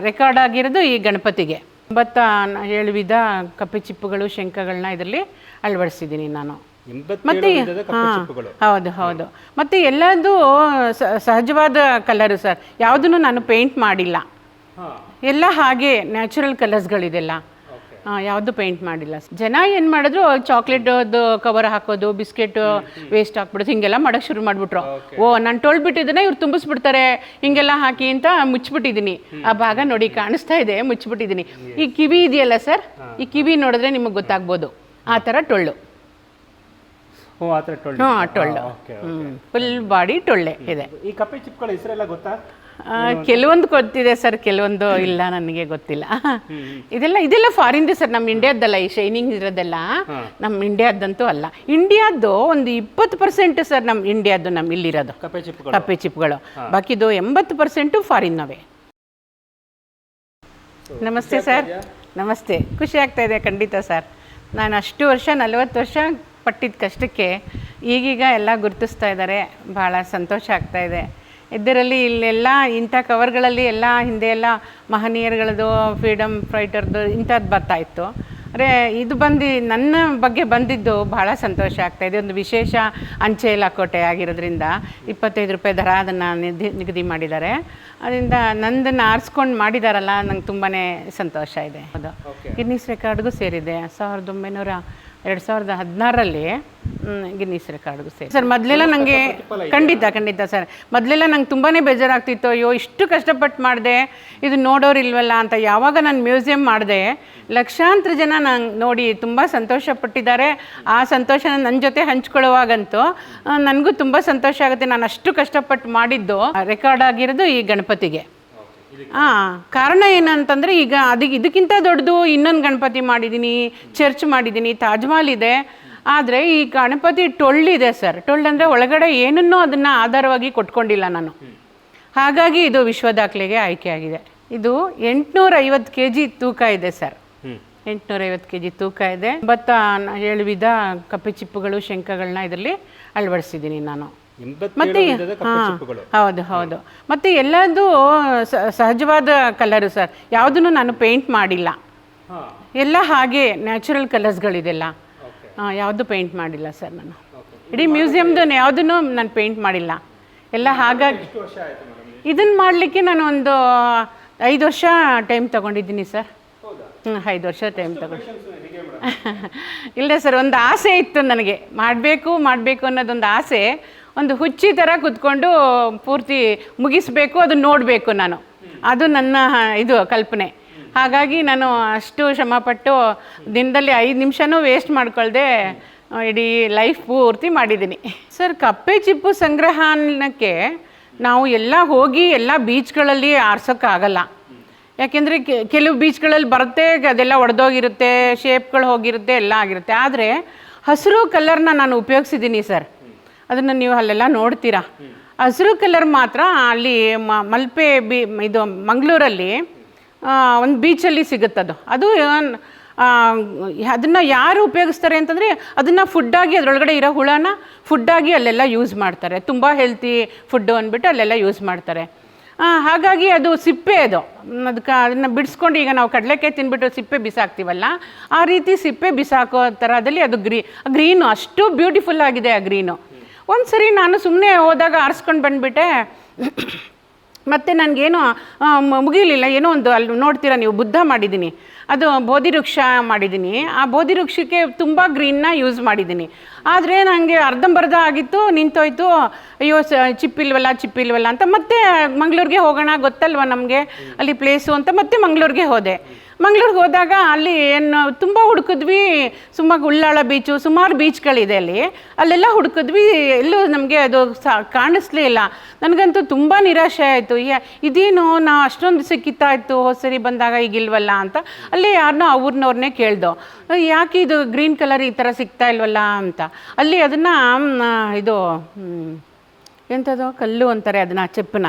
Record ಆಗಿರೋದು ಈ ಗಣಪತಿಗೆ. ಎಂಬತ್ತ ಏಳು ವಿಧ ಕಪ್ಪೆ ಚಿಪ್ಪುಗಳು ಶಂಖಗಳನ್ನ ಇದರಲ್ಲಿ ಅಳವಡಿಸಿದ್ದೀನಿ ನಾನು. ಮತ್ತೆ ಹಾ, ಹೌದು ಹೌದು. ಮತ್ತೆ ಎಲ್ಲದೂ ಸಹಜವಾದ ಕಲರು ಸರ್ ಯಾವುದನ್ನು ನಾನು ಪೇಂಟ್ ಮಾಡಿಲ್ಲ. ಎಲ್ಲ ಹಾಗೆ ನ್ಯಾಚುರಲ್ ಕಲರ್ಸ್ಗಳಿದೆಲ್ಲ ಯಾವುದು ಪೇಂಟ್ ಮಾಡಿಲ್ಲ. ಜನ ಏನು ಮಾಡಿದ್ರು ಚಾಕ್ಲೇಟ್ ಕವರ್ ಹಾಕೋದು ಬಿಸ್ಕೆಟ್ ವೇಸ್ಟ್ ಹಾಕ್ಬಿಡೋದು ಹಿಂಗೆಲ್ಲ ಮಾಡೋಕೆ ಶುರು ಮಾಡಿಬಿಟ್ರು. ಓ ನಾನು ತೊಳ್ಬಿಟ್ಟಿದ್ದೇನೆ ಇವ್ರು ತುಂಬಿಸ್ಬಿಡ್ತಾರೆ ಹಿಂಗೆಲ್ಲ ಹಾಕಿ ಅಂತ ಮುಚ್ಚಿಬಿಟ್ಟಿದ್ದೀನಿ. ಆ ಭಾಗ ನೋಡಿ ಕಾಣಿಸ್ತಾ ಇದೆ ಮುಚ್ಚಿಬಿಟ್ಟಿದ್ದೀನಿ. ಈ ಕಿವಿ ಇದೆಯಲ್ಲ ಸರ್? ಈ ಕಿವಿ ನೋಡಿದ್ರೆ ನಿಮಗೆ ಗೊತ್ತಾಗ್ಬೋದು. ಆ ಥರ ಟೊಳ್ಳು. ಥರ ಟೊಳ್ಳು. ಫುಲ್ ಬಾಡಿ ಟೊಳ್ಳೆ ಇದೆ. ಈ ಕಪ್ಪೆ ಚಿಪ್ಗಳ ಹೆಸರೆಲ್ಲ ಗೊತ್ತಾ? ಕೆಲವೊಂದು ಗೊತ್ತಿದೆ ಸರ್ ಕೆಲವೊಂದು ಇಲ್ಲ ನನಗೆ ಗೊತ್ತಿಲ್ಲ. ಇದೆಲ್ಲ ಇದೆಲ್ಲ ಫಾರಿನ್ದು ಸರ್ ನಮ್ಮ ಇಂಡಿಯಾದ್ದಲ್ಲ ಈ ಶೈನಿಂಗ್ ಇರೋದೆಲ್ಲ ನಮ್ಮ ಇಂಡಿಯಾದ್ದಂತೂ ಅಲ್ಲ. ಇಂಡಿಯಾದ್ದು ಒಂದು ಇಪ್ಪತ್ತು ಪರ್ಸೆಂಟ್ ಸರ್ ನಮ್ಮ ಇಂಡಿಯಾದ್ದು ನಮ್ಮ ಇಲ್ಲಿರೋದು. ಕಪ್ಪೆ ಚಿಪ್ಗಳು ಕಪ್ಪೆ ಚಿಪ್ಗಳು ಬಾಕಿದು ಎಂಬತ್ತು ಪರ್ಸೆಂಟು ಫಾರಿನ್ನವೇ ನಮಸ್ತೆ ಸರ್. ನಮಸ್ತೆ. ಖುಷಿ ಆಗ್ತಾ ಇದೆ ಖಂಡಿತ ಸರ್. ನಾನು ಅಷ್ಟು ವರ್ಷ ನಲವತ್ತು ವರ್ಷ ಪಟ್ಟಿದ ಕಷ್ಟಕ್ಕೆ ಈಗೀಗ ಎಲ್ಲ ಗುರುತಿಸ್ತಾ ಇದ್ದಾರೆ. ಭಾಳ ಸಂತೋಷ ಆಗ್ತಾ ಇದೆ. ಇದರಲ್ಲಿ ಇಲ್ಲೆಲ್ಲ ಇಂಥ ಕವರ್ಗಳಲ್ಲಿ ಎಲ್ಲ ಹಿಂದೆ ಎಲ್ಲ ಮಹನೀಯರುಗಳದ್ದು ಫ್ರೀಡಮ್ ಫೈಟರ್ದು ಇಂಥದ್ದು ಬರ್ತಾ ಇತ್ತು. ಅಂದರೆ ಇದು ಬಂದು ನನ್ನ ಬಗ್ಗೆ ಬಂದಿದ್ದು ಭಾಳ ಸಂತೋಷ ಆಗ್ತಾ ಇದೆ. ಒಂದು ವಿಶೇಷ ಅಂಚೆ ಲಕೋಟೆ ಆಗಿರೋದ್ರಿಂದ ಇಪ್ಪತ್ತೈದು ರೂಪಾಯಿ ದರ ಅದನ್ನು ನಿಧಿ ನಿಗದಿ ಮಾಡಿದ್ದಾರೆ. ಅದರಿಂದ ನಂದನ್ನು ಆರಿಸ್ಕೊಂಡು ಮಾಡಿದಾರಲ್ಲ ನಂಗೆ ತುಂಬಾ ಸಂತೋಷ ಇದೆ. ಅದು. ಗಿನ್ನಿಸ್ ರೆಕಾರ್ಡ್ಗೂ ಸೇರಿದೆ. ಸಾವಿರದ ಒಂಬೈನೂರ ಎರಡು ಸಾವಿರದ ಹದಿನಾರರಲ್ಲಿ ಗಿನ್ನಿಸ್ ರೆಕಾರ್ಡ್ಗೂ ಸೇರಿ ಸರ್, ಮೊದಲೆಲ್ಲ ನನಗೆ ಖಂಡಿತ ಖಂಡಿತ ಸರ್. ಮೊದಲೆಲ್ಲ ನಂಗೆ ತುಂಬಾ ಬೇಜಾರಾಗ್ತಿತ್ತು, ಅಯ್ಯೋ, ಇಷ್ಟು ಕಷ್ಟಪಟ್ಟು ಮಾಡಿದೆ, ಇದು ನೋಡೋರಿಲ್ವಲ್ಲ ಅಂತ. ಯಾವಾಗ ನಾನು ಮ್ಯೂಸಿಯಂ ಮಾಡಿದೆ, ಲಕ್ಷಾಂತರ ಜನ ನಂಗೆ ನೋಡಿ ತುಂಬ ಸಂತೋಷ ಪಟ್ಟಿದ್ದಾರೆ ಆ ಸಂತೋಷನ ನನ್ನ ಜೊತೆ ಹಂಚ್ಕೊಳ್ಳುವಾಗಂತೂ ನನಗೂ ತುಂಬ ಸಂತೋಷ ಆಗುತ್ತೆ. ನಾನು ಅಷ್ಟು ಕಷ್ಟಪಟ್ಟು ಮಾಡಿದ್ದು ರೆಕಾರ್ಡ್ ಆಗಿರೋದು ಈ ಗಣಪತಿಗೆ. ಹಾಂ ಕಾರಣ ಏನಂತಂದ್ರೆ ಈಗ ಅದಕ್ಕೆ ಇದಕ್ಕಿಂತ ದೊಡ್ಡದು ಇನ್ನೊಂದು ಗಣಪತಿ ಮಾಡಿದ್ದೀನಿ ಚರ್ಚ್ ಮಾಡಿದ್ದೀನಿ ತಾಜ್ ಮಹಲ್ ಇದೆ. ಆದರೆ ಈ ಗಣಪತಿ ಟೊಳ್ಳಿದೆ ಸರ್. ಟೊಳ್ಳಂದರೆ ಒಳಗಡೆ ಏನನ್ನೂ ಅದನ್ನು ಆಧಾರವಾಗಿ ಕೊಟ್ಕೊಂಡಿಲ್ಲ ನಾನು. ಹಾಗಾಗಿ ಇದು ವಿಶ್ವ ದಾಖಲೆಗೆ ಆಯ್ಕೆಯಾಗಿದೆ ಇದು ಎಂಟುನೂರ ಐವತ್ತು ಕೆ ಜಿ ತೂಕ ಇದೆ ಸರ್. ಎಂಟುನೂರ ಎಂಟುನೂರೈವತ್ತು ಕೆ ಜಿ ತೂಕ ಇದೆ. ಭತ್ತ ಏಳು ವಿಧ ಕಪ್ಪೆ ಚಿಪ್ಪುಗಳು ಶಂಖಗಳನ್ನ ಇದರಲ್ಲಿ ಅಳವಡಿಸಿದ್ದೀನಿ ನಾನು. ಮತ್ತೆ ಹೌದು ಹೌದು. ಮತ್ತೆ ಎಲ್ಲದೂ ಸಹಜವಾದ ಕಲರು ಸರ್ ಯಾವುದನ್ನು ನಾನು ಪೇಂಟ್ ಮಾಡಿಲ್ಲ. ಎಲ್ಲ ಹಾಗೆ ನ್ಯಾಚುರಲ್ ಕಲರ್ಸ್ಗಳಿದೆಲ್ಲ ಯಾವುದು ಪೇಂಟ್ ಮಾಡಿಲ್ಲ ಸರ್ ನಾನು. ಇಡೀ ಮ್ಯೂಸಿಯಮ್ದು ಯಾವುದನ್ನು ನಾನು ಪೇಂಟ್ ಮಾಡಿಲ್ಲ. ಎಲ್ಲ ಹಾಗಾಗಿ ಇದನ್ನು ಮಾಡಲಿಕ್ಕೆ ನಾನು ಒಂದು ಐದು ವರ್ಷ ಟೈಮ್ ತಗೊಂಡಿದ್ದೀನಿ ಸರ್ ಹ್ಞೂ ಐದು ವರ್ಷ ಟೈಮ್ ತಗೊಂಡು ಇಲ್ಲ ಸರ್ ಒಂದು ಆಸೆ ಇತ್ತು ನನಗೆ. ಮಾಡಬೇಕು ಮಾಡಬೇಕು ಅನ್ನೋದೊಂದು ಆಸೆ. ಒಂದು ಹುಚ್ಚಿ ಥರ ಕುತ್ಕೊಂಡು ಪೂರ್ತಿ ಮುಗಿಸ್ಬೇಕು, ಅದನ್ನ ನೋಡಬೇಕು ನಾನು. ಅದು ನನ್ನ ಇದು ಕಲ್ಪನೆ. ಹಾಗಾಗಿ ನಾನು ಅಷ್ಟು ಶ್ರಮಪಟ್ಟು ದಿನದಲ್ಲಿ ಐದು ನಿಮಿಷನೂ ವೇಸ್ಟ್ ಮಾಡ್ಕೊಳ್ದೆ ಇಡೀ ಲೈಫ್ ಪೂರ್ತಿ ಮಾಡಿದ್ದೀನಿ ಸರ್ ಕಪ್ಪೆ ಚಿಪ್ಪು ಸಂಗ್ರಹಕ್ಕೆ ನಾವು ಎಲ್ಲ ಹೋಗಿ ಎಲ್ಲ ಬೀಚ್ಗಳಲ್ಲಿ ಆರಿಸೋಕ್ಕಾಗಲ್ಲ. ಯಾಕೆಂದರೆ ಕೆಲವು ಬೀಚ್ಗಳಲ್ಲಿ ಬರುತ್ತೆ, ಅದೆಲ್ಲ ಒಡೆದೋಗಿರುತ್ತೆ ಶೇಪ್ಗಳು ಹೋಗಿರುತ್ತೆ, ಎಲ್ಲ ಆಗಿರುತ್ತೆ. ಆದರೆ ಹಸಿರು ಕಲರ್ನ ನಾನು ಉಪಯೋಗಿಸಿದ್ದೀನಿ ಸರ್ ಅದನ್ನು ನೀವು ಅಲ್ಲೆಲ್ಲ ನೋಡ್ತೀರಾ? ಹಸಿರು ಕಲರ್ ಮಾತ್ರ ಅಲ್ಲಿ ಮ- ಮಲ್ಪೆ ಬಿ ಇದು ಮಂಗಳೂರಲ್ಲಿ ಒಂದು ಬೀಚಲ್ಲಿ ಸಿಗುತ್ತದು. ಅದು ಅದನ್ನು ಯಾರು ಉಪಯೋಗಿಸ್ತಾರೆ ಅಂತಂದರೆ ಅದನ್ನು ಫುಡ್ಡಾಗಿ ಅದರೊಳಗಡೆ ಇರೋ ಹುಳನ ಫುಡ್ಡಾಗಿ ಅಲ್ಲೆಲ್ಲ ಯೂಸ್ ಮಾಡ್ತಾರೆ. ತುಂಬ ಹೆಲ್ತಿ ಫುಡ್ಡು ಅಂದ್ಬಿಟ್ಟು ಅಲ್ಲೆಲ್ಲ ಯೂಸ್ ಮಾಡ್ತಾರೆ. ಹಾಗಾಗಿ ಅದು ಸಿಪ್ಪೆ ಅದು. ಅದಕ್ಕೆ ಅದನ್ನು ಬಿಡಿಸ್ಕೊಂಡು ಈಗ ನಾವು ಕಡಲೆಕಾಯಿ ತಿನ್ಬಿಟ್ಟು ಸಿಪ್ಪೆ ಬಿಸಾಕ್ತೀವಲ್ಲ ಆ ರೀತಿ ಸಿಪ್ಪೆ ಬಿಸಾಕೋ ಥರದಲ್ಲಿ ಅದು ಗ್ರೀ ಗ್ರೀನು ಅಷ್ಟು ಬ್ಯೂಟಿಫುಲ್ ಆಗಿದೆ ಆ ಗ್ರೀನು ಒಂದು ಸರಿ ನಾನು ಸುಮ್ಮನೆ ಹೋದಾಗ ಆರಿಸ್ಕೊಂಡು ಬಂದುಬಿಟ್ಟೆ. ಮತ್ತು ನನಗೇನು ಮುಗಿಯಲಿಲ್ಲ. ಏನೋ ಒಂದು ಅಲ್ಲಿ ನೋಡ್ತೀರಾ ನೀವು, ಬುದ್ಧ ಮಾಡಿದ್ದೀನಿ. ಅದು ಬೋಧಿ ವೃಕ್ಷ ಮಾಡಿದ್ದೀನಿ. ಆ ಬೋಧಿ ವೃಕ್ಷಕ್ಕೆ ತುಂಬ ಗ್ರೀನ್ನ ಯೂಸ್ ಮಾಡಿದ್ದೀನಿ. ಆದರೆ ನನಗೆ ಅರ್ಧಂಬರ್ಧ ಆಗಿತ್ತು, ನಿಂತೋಯ್ತು. ಅಯ್ಯೋ, ಸ, ಚಿಪ್ಪಿಲ್ವಲ್ಲ ಚಿಪ್ಪಿಲ್ವಲ್ಲ ಅಂತ ಮತ್ತೆ ಮಂಗಳೂರಿಗೆ ಹೋಗೋಣ ಗೊತ್ತಲ್ವ ನಮಗೆ? ಅಲ್ಲಿ ಪ್ಲೇಸು ಅಂತ ಮತ್ತೆ ಮಂಗಳೂರಿಗೆ ಹೋದೆ. ಮಂಗ್ಳೂರಿಗೆ ಹೋದಾಗ ಅಲ್ಲಿ ಏನು, ತುಂಬ ಹುಡುಕಿದ್ವಿ. ಸುಮ್ಮ ಉಳ್ಳಾಳ ಬೀಚು ಸುಮಾರು ಬೀಚ್ಗಳಿದೆ ಅಲ್ಲಿ. ಅಲ್ಲೆಲ್ಲ ಹುಡುಕಿದ್ವಿ. ಎಲ್ಲೂ ನಮಗೆ ಅದು ಸಾ, ಕಾಣಿಸ್ಲೇ ಇಲ್ಲ. ನನಗಂತೂ ತುಂಬ ನಿರಾಶೆ ಆಯಿತು. ಇದೇನು ನಾವು ಅಷ್ಟೊಂದು ಸಿಕ್ಕಿತ್ತಾಯಿತು ಹೋದ ಸರಿ ಬಂದಾಗ ಈಗಿಲ್ವಲ್ಲ ಅಂತ. ಅಲ್ಲಿ ಯಾರನ್ನೋ ಅವ್ರನ್ನವ್ರನ್ನೇ ಕೇಳ್ದೋ ಯಾಕೆ ಇದು ಗ್ರೀನ್ ಕಲರ್ ಈ ಥರ ಸಿಗ್ತಾ ಇಲ್ವಲ್ಲ? ಅಂತ. ಅಲ್ಲಿ ಅದನ್ನು ಇದು ಎಂಥದ್ದು ಕಲ್ಲು ಅಂತಾರೆ ಅದನ್ನು ಚೆಪ್ಪನ್ನ.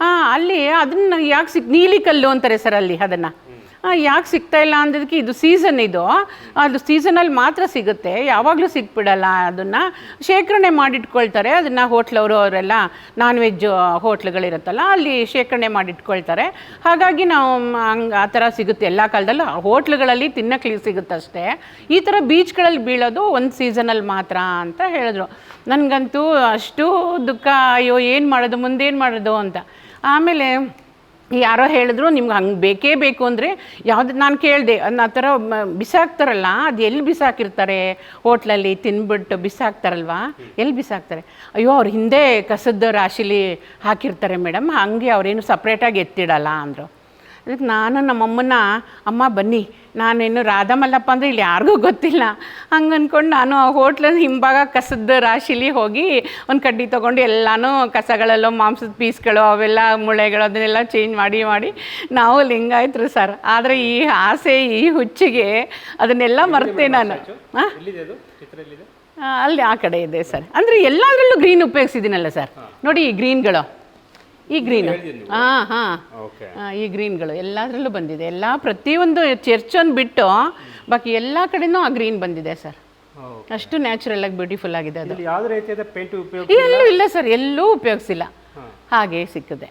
ಆ, ಅಲ್ಲಿ ಅದನ್ನು ಯಾಕೆ ಸಿಗ್ ನೀಲಿ ಕಲ್ಲು ಅಂತಾರೆ ಸರ್ ಅಲ್ಲಿ ಅದನ್ನು. ಯಾಕೆ ಸಿಗ್ತಾ ಇಲ್ಲ ಅಂದಿದ್ದಕ್ಕೆ ಇದು ಸೀಸನ್ ಇದು. ಅದು ಸೀಸನಲ್ಲಿ ಮಾತ್ರ ಸಿಗುತ್ತೆ. ಯಾವಾಗಲೂ ಸಿಕ್ಬಿಡಲ್ಲ ಅದನ್ನು. ಶೇಖರಣೆ ಮಾಡಿಟ್ಕೊಳ್ತಾರೆ. ಅದನ್ನು ಹೋಟ್ಲವರು ಅವರೆಲ್ಲ ನಾನ್ ವೆಜ್ ಹೋಟ್ಲುಗಳಿರುತ್ತಲ್ಲ, ಅಲ್ಲಿ ಶೇಖರಣೆ ಮಾಡಿಟ್ಕೊಳ್ತಾರೆ. ಹಾಗಾಗಿ ನಾವು ಹಂಗೆ ಆ ಥರ ಸಿಗುತ್ತೆ. ಎಲ್ಲ ಕಾಲದಲ್ಲೂ ಹೋಟ್ಲುಗಳಲ್ಲಿ ತಿನ್ನಕ್ಕೆ ಸಿಗುತ್ತೆ ಅಷ್ಟೇ ಈ ಥರ ಬೀಚ್ಗಳಲ್ಲಿ ಬೀಳೋದು ಒಂದು ಸೀಸನಲ್ಲಿ ಮಾತ್ರ ಅಂತ ಹೇಳಿದ್ರು. ನನಗಂತೂ ಅಷ್ಟು ದುಃಖ, ಅಯ್ಯೋ, ಏನು ಮಾಡೋದು, ಮುಂದೇನು ಮಾಡೋದು ಅಂತ. ಆಮೇಲೆ ಯಾರೋ ಹೇಳಿದ್ರು, ನಿಮ್ಗೆ ಹಂಗೆ ಬೇಕೇ ಬೇಕು ಅಂದರೆ ಯಾವುದು ನಾನು ಕೇಳಿದೆ ಆ ಥರ ಬಿಸಾಕ್ತಾರಲ್ಲ, ಅದು ಎಲ್ಲಿ ಬಿಸಾಕಿರ್ತಾರೆ ಹೋಟ್ಲಲ್ಲಿ ತಿನ್ಬಿಟ್ಟು ಬಿಸಾಕ್ತಾರಲ್ವಾ? ಎಲ್ಲಿ ಬಿಸಾಕ್ತಾರೆ? ಅಯ್ಯೋ, ಅವ್ರ ಹಿಂದೆ ಕಸದ ರಾಶಿಲಿ ಹಾಕಿರ್ತಾರೆ ಮೇಡಮ್, ಹಂಗೆ ಅವ್ರೇನು ಸಪ್ರೇಟಾಗಿ ಎತ್ತಿಡಲ್ಲ ಅಂದರು. ಅದಕ್ಕೆ ನಾನು ನಮ್ಮಮ್ಮನ್ನ ಅಮ್ಮ ಬನ್ನಿ ನಾನೇನು ರಾಧಾ ಮಲ್ಲಪ್ಪ ಅಂದರೆ ಇಲ್ಲಿ ಯಾರಿಗೂ ಗೊತ್ತಿಲ್ಲ. ಹಂಗೆ ಅಂದ್ಕೊಂಡು ನಾನು ಆ ಹೋಟ್ಲಲ್ಲಿ ಹಿಂಭಾಗ ಕಸದ ರಾಶಿಲಿ ಹೋಗಿ ಒಂದು ಕಡ್ಡಿ ತೊಗೊಂಡು ಎಲ್ಲನೂ ಕಸಗಳಲ್ಲೋ ಮಾಂಸದ ಪೀಸ್ಗಳು ಅವೆಲ್ಲ ಮುಳೆಗಳು ಅದನ್ನೆಲ್ಲ ಚೇಂಜ್ ಮಾಡಿ ಮಾಡಿ ನಾವು ಲಿಂಗಾಯ್ತರು ಸರ್. ಆದರೆ ಈ ಆಸೆ ಈ ಹುಚ್ಚಿಗೆ ಅದನ್ನೆಲ್ಲ ಮರ್ತೆ ನಾನು. ಹಾಂ ಅಲ್ಲಿ ಆ ಕಡೆ ಇದೆ ಸರ್. ಅಂದರೆ ಎಲ್ಲದರಲ್ಲೂ ಗ್ರೀನ್ ಉಪಯೋಗಿಸಿದ್ದೀನಲ್ಲ ಸರ್. ನೋಡಿ ಈ ಗ್ರೀನ್ಗಳು ಈ ಗ್ರೀನ್ ಹಾಂ. ಹಾಂ ಈ ಗ್ರೀನ್ಗಳು ಎಲ್ಲದರಲ್ಲೂ ಬಂದಿದೆ. ಎಲ್ಲ ಪ್ರತಿಯೊಂದು ಚರ್ಚನ್ನು ಬಿಟ್ಟು ಬಾಕಿ ಎಲ್ಲ ಕಡೆನೂ ಆ ಗ್ರೀನ್ ಬಂದಿದೆ ಸರ್ ಅಷ್ಟು ನ್ಯಾಚುರಲ್ ಆಗಿ ಬ್ಯೂಟಿಫುಲ್ ಆಗಿದೆ ಅದು. ಎಲ್ಲೂ ಇಲ್ಲ ಸರ್ ಎಲ್ಲೂ ಉಪಯೋಗಿಸಿಲ್ಲ. ಹಾಗೆ ಸಿಕ್ಕಿದೆ.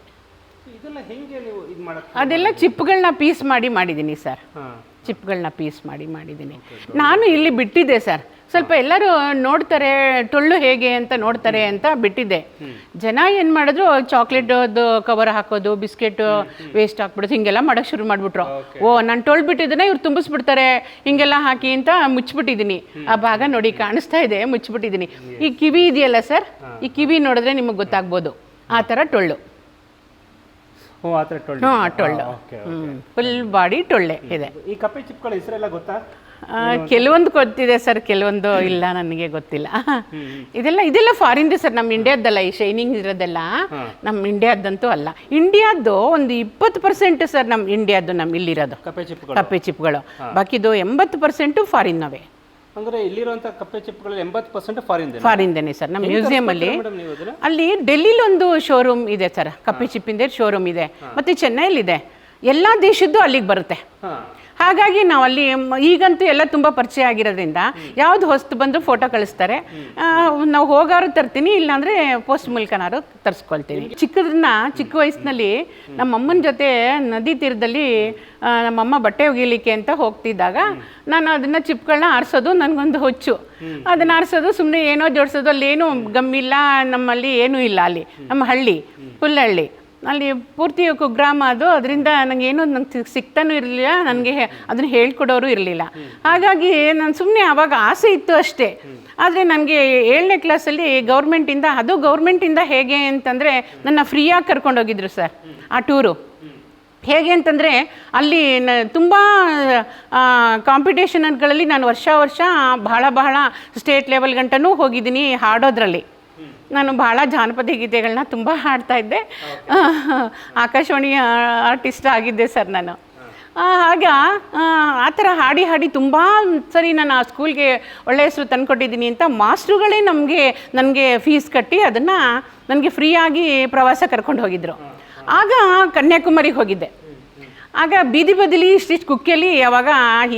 ಅದೆಲ್ಲ ಚಿಪ್ಗಳನ್ನ ಪೀಸ್ ಮಾಡಿ ಮಾಡಿದ್ದೀನಿ ಸರ್ ಚಿಪ್ಗಳನ್ನ ಪೀಸ್ ಮಾಡಿ ಮಾಡಿದ್ದೀನಿ. ನಾನು ಇಲ್ಲಿ ಬಿಟ್ಟಿದ್ದೆ ಸರ್ ಸ್ವಲ್ಪ ಎಲ್ಲರೂ ನೋಡ್ತಾರೆ ಟೊಳ್ಳು ಹೇಗೆ ಅಂತ ನೋಡ್ತಾರೆ ಅಂತ ಬಿಟ್ಟಿದ್ದೆ ಜನ ಏನು ಮಾಡಿದ್ರು ಚಾಕ್ಲೇಟದು ಕವರ್ ಹಾಕೋದು ಬಿಸ್ಕೆಟ್ ವೇಸ್ಟ್ ಹಾಕ್ಬಿಡೋದು ಹಿಂಗೆಲ್ಲ ಮಾಡೋಕ್ಕೆ ಶುರು ಮಾಡ್ಬಿಟ್ರು. ಓ ನಾನು ಟೊಳ್ಳು ಬಿಟ್ಟಿದ್ದನ್ನ ಇವ್ರು ತುಂಬಿಸ್ಬಿಡ್ತಾರೆ ಹಿಂಗೆಲ್ಲ ಹಾಕಿ ಅಂತ ಮುಚ್ಚಿಬಿಟ್ಟಿದ್ದೀನಿ ಆ ಭಾಗ ನೋಡಿ ಕಾಣಿಸ್ತಾ ಇದೆ ಮುಚ್ಚಿಬಿಟ್ಟಿದ್ದೀನಿ ಈ ಕಿವಿ ಇದೆಯಲ್ಲ ಸರ್? ಈ ಕಿವಿ ನೋಡಿದ್ರೆ ನಿಮಗೆ ಗೊತ್ತಾಗ್ಬೋದು. ಆ ಥರ ಟೊಳ್ಳು. ಹಾಂ ಟೊಳ್ಳು. ಫುಲ್ ಬಾಡಿ ಟೊಳ್ಳೆ ಇದೆ. ಈ ಕಪ್ಪೆ ಚಿಪ್ಗಳ ಹೆಸರೆಲ್ಲ ಗೊತ್ತಾ? ಕೆಲವೊಂದು ಗೊತ್ತಿದೆ ಸರ್ ಕೆಲವೊಂದು ಇಲ್ಲ ನನಗೆ ಗೊತ್ತಿಲ್ಲ. ಇದೆಲ್ಲ ಇದೆಲ್ಲ ಫಾರಿನ್ದು ಸರ್ ನಮ್ಮ ಇಂಡಿಯಾದ್ದಲ್ಲ ಈ ಶೈನಿಂಗ್ ಇರೋದೆಲ್ಲ ನಮ್ಮ ಇಂಡಿಯಾದ್ದಂತೂ ಅಲ್ಲ. ಇಂಡಿಯಾದ್ದು ಒಂದು ಇಪ್ಪತ್ತು ಪರ್ಸೆಂಟ್ ಸರ್ ನಮ್ಮ ಇಂಡಿಯಾದ್ದು ನಮ್ಮ ಇಲ್ಲಿರೋದು. ಕಪ್ಪೆ ಚಿಪ್ಗಳು ಕಪ್ಪೆ ಚಿಪ್ಗಳು ಬಾಕಿದು ಎಂಬತ್ತು ಪರ್ಸೆಂಟು ಫಾರಿನ್ನವೇ ಅಂದ್ರೆ ಇಲ್ಲಿರುವಂತ ಕಪ್ಪೆ ಚಿಪ್ಗಳಲ್ಲಿ ಎಂಬತ್ತು ಪರ್ಸೆಂಟ್ ಫಾರಿನ್ ಫಾರಿನ್ದೇನೆ ಸರ್ ನಮ್ಮ ಮ್ಯೂಸಿಯಂ ಅಲ್ಲಿ ಅಲ್ಲಿ ಡೆಲ್ಲಿಲಿ ಒಂದು ಶೋರೂಮ್ ಇದೆ ಸರ್ ಕಪ್ಪೆ ಚಿಪ್ಪಿಂದ ಶೋರೂಮ್ ಇದೆ. ಮತ್ತೆ ಚೆನ್ನೈಲಿ ಇದೆ ಎಲ್ಲ ದೇಶದ್ದು ಅಲ್ಲಿಗೆ ಬರುತ್ತೆ. ಹಾಗಾಗಿ ನಾವು ಅಲ್ಲಿ ಈಗಂತೂ ಎಲ್ಲ ತುಂಬ ಪರಿಚಯ ಆಗಿರೋದ್ರಿಂದ ಯಾವ್ದು ಹೊಸ್ತು ಬಂದರೂ ಫೋಟೋ ಕಳಿಸ್ತಾರೆ. ನಾವು ಹೋಗಾರು ತರ್ತೀನಿ ಇಲ್ಲಾಂದರೆ ಪೋಸ್ಟ್ ಮೂಲಕನಾರು ತರಿಸ್ಕೊಳ್ತೀನಿ. ಚಿಕ್ಕದನ್ನ ಚಿಕ್ಕ ವಯಸ್ಸಿನಲ್ಲಿ ನಮ್ಮ ಅಮ್ಮನ ಜೊತೆ ನದಿ ತೀರದಲ್ಲಿ ನಮ್ಮಮ್ಮ ಬಟ್ಟೆ ಒಗಿಲಿಕ್ಕೆ ಅಂತ ಹೋಗ್ತಿದ್ದಾಗ ನಾನು ಅದನ್ನು ಚಿಪ್ಗಳನ್ನ ಆರಿಸೋದು ನನಗೊಂದು ಹುಚ್ಚು. ಅದನ್ನ ಆರಿಸೋದು ಸುಮ್ಮನೆ ಏನೋ ಜೋಡಿಸೋದು ಅಲ್ಲಿ ಏನು ಗಮ್ಮಿಲ್ಲ ನಮ್ಮಲ್ಲಿ ಏನೂ ಇಲ್ಲ ಅಲ್ಲಿ ನಮ್ಮ ಹಳ್ಳಿ ಫುಲ್ ಹಳ್ಳಿ ಅಲ್ಲಿ ಪೂರ್ತಿ ಕುಗ್ರಾಮ ಅದು, ಅದರಿಂದ ನನಗೆ ಏನೋ ನಂಗೆ ಸಿಗ್ತಾನೂ ಇರಲಿಲ್ಲ, ನನಗೆ ಅದನ್ನು ಹೇಳ್ಕೊಡೋರು ಇರಲಿಲ್ಲ. ಹಾಗಾಗಿ ನಾನು ಸುಮ್ಮನೆ ಆವಾಗ ಆಸೆ ಇತ್ತು ಅಷ್ಟೇ. ಆದರೆ ನನಗೆ ಏಳನೇ ಕ್ಲಾಸಲ್ಲಿ ಗೌರ್ಮೆಂಟಿಂದ, ಅದು ಗೌರ್ಮೆಂಟಿಂದ ಹೇಗೆ ಅಂತಂದರೆ ನನ್ನ ಫ್ರೀಯಾಗಿ ಕರ್ಕೊಂಡೋಗಿದ್ರು ಸರ್, ಆ ಟೂರು. ಹೇಗೆ ಅಂತಂದರೆ ಅಲ್ಲಿ ನ, ತುಂಬ ಕಾಂಪಿಟೇಷನ್ಗಳಲ್ಲಿ ನಾನು ವರ್ಷ ವರ್ಷ ಬಹಳ ಬಹಳ ಸ್ಟೇಟ್ ಲೆವೆಲ್ ಗಂಟನೂ ಹೋಗಿದ್ದೀನಿ ಹಾಡೋದ್ರಲ್ಲಿ. ನಾನು ಭಾಳ ಜಾನಪದ ಗೀತೆಗಳನ್ನ ತುಂಬ ಹಾಡ್ತಾ ಇದ್ದೆ. ಆಕಾಶವಾಣಿ ಆರ್ಟಿಸ್ಟ್ ಆಗಿದ್ದೆ ಸರ್ ನಾನು. ಆಗ ಆ, ಆ ಥರ ಹಾಡಿ ಹಾಡಿ ತುಂಬ ಸರಿ ನಾನು ಆ ಸ್ಕೂಲ್ಗೆ ಒಳ್ಳೆಯ ಹೆಸರು ತಂದುಕೊಟ್ಟಿದ್ದೀನಿ ಅಂತ ಮಾಸ್ಟ್ರುಗಳೇ ನಮಗೆ ನನಗೆ ಫೀಸ್ ಕಟ್ಟಿ ಅದನ್ನು ನನಗೆ ಫ್ರೀಯಾಗಿ ಪ್ರವಾಸ ಕರ್ಕೊಂಡು ಹೋಗಿದ್ದರು ಆಗ ಕನ್ಯಾಕುಮಾರಿಗೆ ಹೋಗಿದ್ದೆ. ಆಗ ಬೀದಿ ಬದಿಲಿ ಸ್ಟಿಚ್ ಕುಕ್ಕಿಯಲ್ಲಿ ಯಾವಾಗ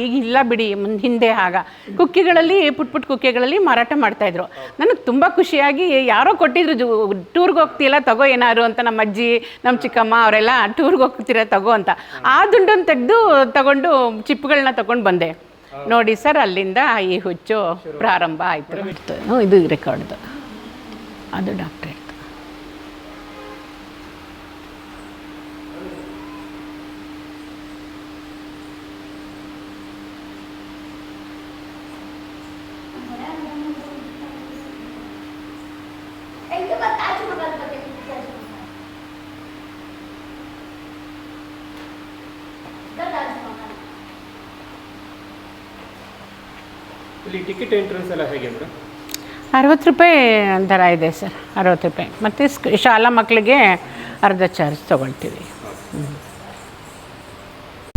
ಈಗಿಲ್ಲ ಬಿಡಿ ಮುಂದೆ ಹಿಂದೆ ಆಗ. ಕುಕ್ಕಿಗಳಲ್ಲಿ ಪುಟ್ ಪುಟ್ ಕುಕ್ಕಿಗಳಲ್ಲಿ ಮಾರಾಟ ಮಾಡ್ತಾಯಿದ್ರು ನನಗೆ ತುಂಬ ಖುಷಿಯಾಗಿ ಯಾರೋ ಕೊಟ್ಟಿದ್ರು ಜು ಟೂರ್ಗೆ ಹೋಗ್ತಿಲ್ಲ ತಗೋ ಏನಾರು ಅಂತ ನಮ್ಮ ಅಜ್ಜಿ ನಮ್ಮ ಚಿಕ್ಕಮ್ಮ ಅವರೆಲ್ಲ ಟೂರ್ಗೆ ಹೋಗ್ತೀರ ತಗೋ ಅಂತ. ಆ ದುಂಡನ್ನು ತೆಗೆದು ತಗೊಂಡು ಚಿಪ್ಗಳನ್ನ ತಗೊಂಡು ಬಂದೆ. ನೋಡಿ ಸರ್ ಅಲ್ಲಿಂದ ಈ ಹುಚ್ಚು ಪ್ರಾರಂಭ ಆಯಿತು. ಇದು ರೆಕಾರ್ಡ್ದು ಅದು ಡಾಕ್ಟ್ರೇಟ್ ಇಲ್ಲಿ ಟಿಕೆಟ್ ಎಂಟ್ರೆನ್ಸ್ ಎಲ್ಲ ಹೇಗೆ ಮೇಡಮ್ ಅರವತ್ತು ರೂಪಾಯಿ ದರ ಇದೆ ಸರ್ ಅರವತ್ತು ರೂಪಾಯಿ. ಮತ್ತು ಸ್ಕ್ ಶಾಲಾ ಮಕ್ಕಳಿಗೆ ಅರ್ಧ ಚಾರ್ಜ್ ತೊಗೊಳ್ತೀವಿ.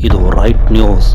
ಇದು ರೈಟ್ ನ್ಯೂಸ್